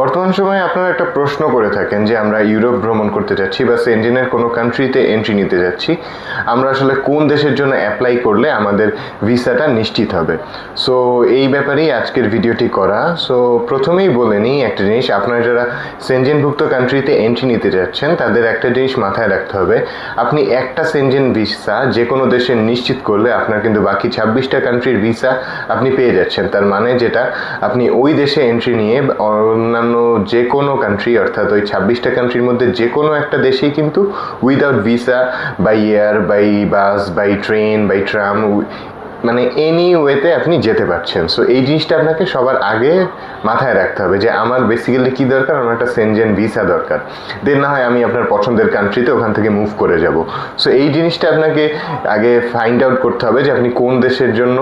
বর্তমান সময়ে আপনারা একটা প্রশ্ন করে থাকেন যে আমরা ইউরোপ ভ্রমণ করতে যাচ্ছি বা সেন্জেনের কোনো কান্ট্রিতে এন্ট্রি নিতে যাচ্ছি, আমরা আসলে কোন দেশের জন্য অ্যাপ্লাই করলে আমাদের ভিসাটা নিশ্চিত হবে? সো এই ব্যাপারেই আজকের ভিডিওটি করা। সো প্রথমেই বলে নিই একটা জিনিস, আপনারা যারা সেনজেনভুক্ত কান্ট্রিতে এন্ট্রি নিতে যাচ্ছেন, তাদের একটা জিনিস মাথায় রাখতে হবে। আপনি একটা সেনজেন ভিসা যে কোনো দেশে নিশ্চিত করলে আপনার কিন্তু বাকি ছাব্বিশটা কান্ট্রির ভিসা আপনি পেয়ে যাচ্ছেন। তার মানে যেটা, আপনি ওই দেশে এন্ট্রি নিয়ে অন্যান্য যে কোনো কান্ট্রি অর্থাৎ ওই ছাব্বিশটা কান্ট্রির মধ্যে যে কোনো একটা দেশেই কিন্তু without visa by air by bus by train by tram মানে এনি ওয়েতে আপনি যেতে পারছেন। সো এই জিনিসটা আপনাকে সবার আগে মাথায় রাখতে হবে যে আমার বেসিক্যালি কী দরকার? আমার একটা সেনজেন ভিসা দরকার। দেন না হয় আমি আপনার পছন্দের কান্ট্রিতে ওখান থেকে মুভ করে যাব। সো এই জিনিসটা আপনাকে আগে ফাইন্ড আউট করতে হবে যে আপনি কোন দেশের জন্য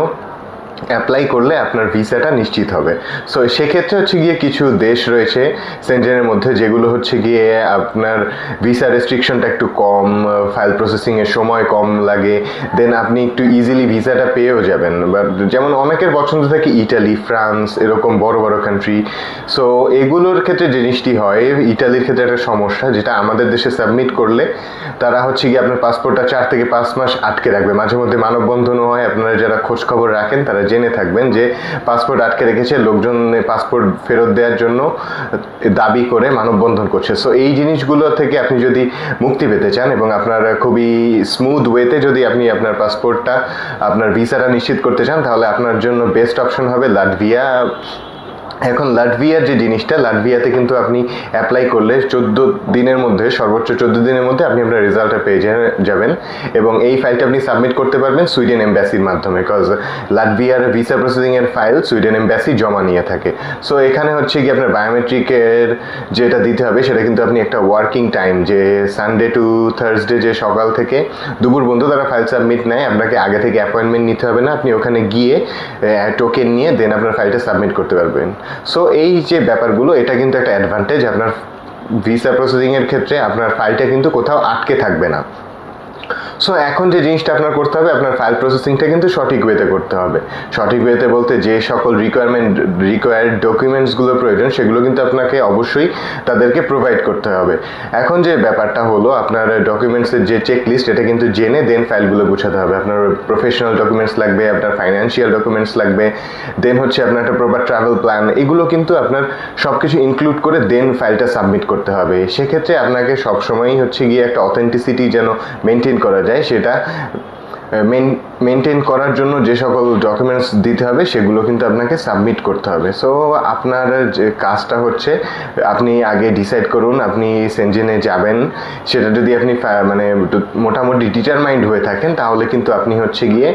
অ্যাপ্লাই করলে আপনার ভিসাটা নিশ্চিত হবে। সো সেক্ষেত্রে হচ্ছে গিয়ে কিছু দেশ রয়েছে সেন্টেনের মধ্যে যেগুলো হচ্ছে গিয়ে আপনার ভিসা রেস্ট্রিকশনটা একটু কম ফাইল প্রসেসিংয়ের সময় কম লাগে দেন আপনি একটু ইজিলি ভিসাটা পেয়েও যাবেন। বাট যেমন অনেকের পছন্দ থাকে ইটালি ফ্রান্স এরকম বড় বড় কান্ট্রি সো এগুলোর ক্ষেত্রে জিনিসটি হয় ইটালির ক্ষেত্রে একটা সমস্যা, যেটা আমাদের দেশে সাবমিট করলে তারা হচ্ছে গিয়ে আপনার পাসপোর্টটা চার থেকে পাঁচ মাস আটকে রাখবে। মাঝে মধ্যে মানববন্ধনও হয়, আপনারা যারা খোঁজ খবর রাখেন, তারা জেনে থাকবেন যে পাসপোর্ট আটকে রেখেছে লোকজন পাসপোর্ট ফেরত দেওয়ার জন্য দাবি করে মানববন্ধন করছে। সো এই জিনিসগুলো থেকে আপনি যদি মুক্তি পেতে চান এবং আপনার খুবই স্মুথ ওয়েতে যদি আপনি আপনার পাসপোর্টটা, আপনার ভিসাটা নিশ্চিত করতে চান, তাহলে আপনার জন্য বেস্ট অপশন হবে লাটভিয়া এখন লাটভিয়ার যে জিনিসটা লাটভিয়াতে কিন্তু আপনি অ্যাপ্লাই করলে চোদ্দ দিনের মধ্যে, সর্বোচ্চ চোদ্দ দিনের মধ্যে আপনি আপনার রেজাল্টটা পেয়ে যাবেন। এবং এই ফাইলটা আপনি সাবমিট করতে পারবেন সুইডেন এম্বাসির মাধ্যমে বিকজ লাটভিয়ার ভিসা প্রসেসিংয়ের ফাইল সুইডেন এম্বাসি জমা নিয়ে থাকে। সো এখানে হচ্ছে কি আপনার বায়োমেট্রিকের যেটা দিতে হবে, সেটা কিন্তু আপনি একটা ওয়ার্কিং টাইম যে সানডে টু থার্সডে যে সকাল থেকে দুপুর পর্যন্ত তারা ফাইল সাবমিট নেয়। আপনাকে আগে থেকে অ্যাপয়েন্টমেন্ট নিতে হবে না। আপনি ওখানে গিয়ে টোকেন নিয়ে দেন আপনার ফাইলটা সাবমিট করতে পারবেন। সো এই যে ব্যাপারগুলো, এটা কিন্তু একটা অ্যাডভান্টেজ আপনার ভিসা প্রসেসিংয়ের ক্ষেত্রে, আপনার ফাইলটা কিন্তু কোথাও আটকে থাকবে না। সো এখন যে জিনিসটা আপনার করতে হবে, আপনার ফাইল প্রসেসিংটা কিন্তু সঠিক ওয়েতে করতে হবে। সঠিক ওয়েতে বলতে যে সকল রিকোয়ারমেন্ট রিকোয়ার্ড ডকুমেন্টসগুলো প্রয়োজন, সেগুলো কিন্তু আপনাকে অবশ্যই তাদেরকে প্রোভাইড করতে হবে। এখন যে ব্যাপারটা হলো, আপনার ডকুমেন্টসের যে চেক লিস্ট এটা কিন্তু জেনে দেন ফাইলগুলো গুছাতে হবে। আপনার প্রফেশনাল ডকুমেন্টস লাগবে, আপনার ফাইন্যান্সিয়াল ডকুমেন্টস লাগবে দেন হচ্ছে আপনার একটা প্রপার ট্রাভেল প্ল্যান এগুলো কিন্তু আপনার সব কিছু ইনক্লুড করে দেন ফাইলটা সাবমিট করতে হবে। সেক্ষেত্রে আপনাকে সবসময়ই হচ্ছে গিয়ে একটা অথেন্টিসিটি যেন মেনটেন করা যায়। সেটা মেন মেনটেন করার জন্য যে সকল ডকুমেন্টস দিতে হবে, সেগুলো কিন্তু আপনাকে সাবমিট করতে হবে। সো আপনার যে কাজটা হচ্ছে, আপনি আগে ডিসাইড করুন, আপনি সেনজেনে যাবেন। সেটা যদি আপনি মানে মোটামুটি ডিটারমাইন্ড হয়ে থাকেন, তাহলে কিন্তু আপনি হচ্ছে গিয়ে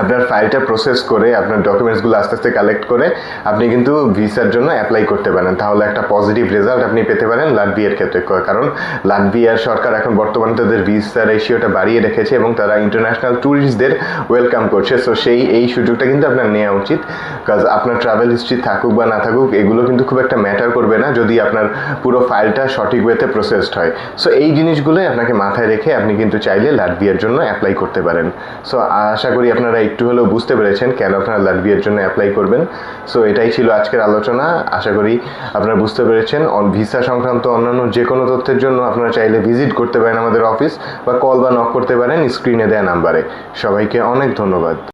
আপনার ফাইলটা প্রসেস করে, আপনার ডকুমেন্টসগুলো আস্তে আস্তে কালেক্ট করে, আপনি কিন্তু ভিসার জন্য অ্যাপ্লাই করতে পারেন। তাহলে একটা পজিটিভ রেজাল্ট আপনি পেতে পারেন লাটভিয়ার ক্ষেত্রে। কারণ লাটভিয়ার সরকার এখন বর্তমানে তাদের ভিসা রেশিওটা বাড়িয়ে রেখেছে এবং তারা ইন্টারন্যাশনাল ট্যুরিস্টদের ওয়েলকাম করছে। সো সেই, এই সুযোগটা কিন্তু আপনার নেওয়া উচিত। কাজ আপনার ট্রাভেল হিস্ট্রি থাকুক বা না থাকুক, এগুলো কিন্তু খুব একটা ম্যাটার করবে না যদি আপনার পুরো ফাইলটা সঠিক ওয়েতে প্রসেসড হয়। সো এই জিনিসগুলোই আপনাকে মাথায় রেখে আপনি কিন্তু চাইলে লাটভিয়ার জন্য অ্যাপ্লাই করতে পারেন। সো আশা করি আপনারা একটু হলেও বুঝতে পেরেছেন কেন আপনারা লাটভিয়ার জন্য অ্যাপ্লাই করবেন। সো এটাই ছিল আজকের আলোচনা। আশা করি আপনারা বুঝতে পেরেছেন। ভিসা সংক্রান্ত অন্যান্য যে কোনো তথ্যের জন্য আপনারা চাইলে ভিজিট করতে পারেন আমাদের অফিস বা কল বা নক করতে পারেন স্ক্রিনে দেয়া নাম্বারে সবাইকে অনেক ধন্যবাদ।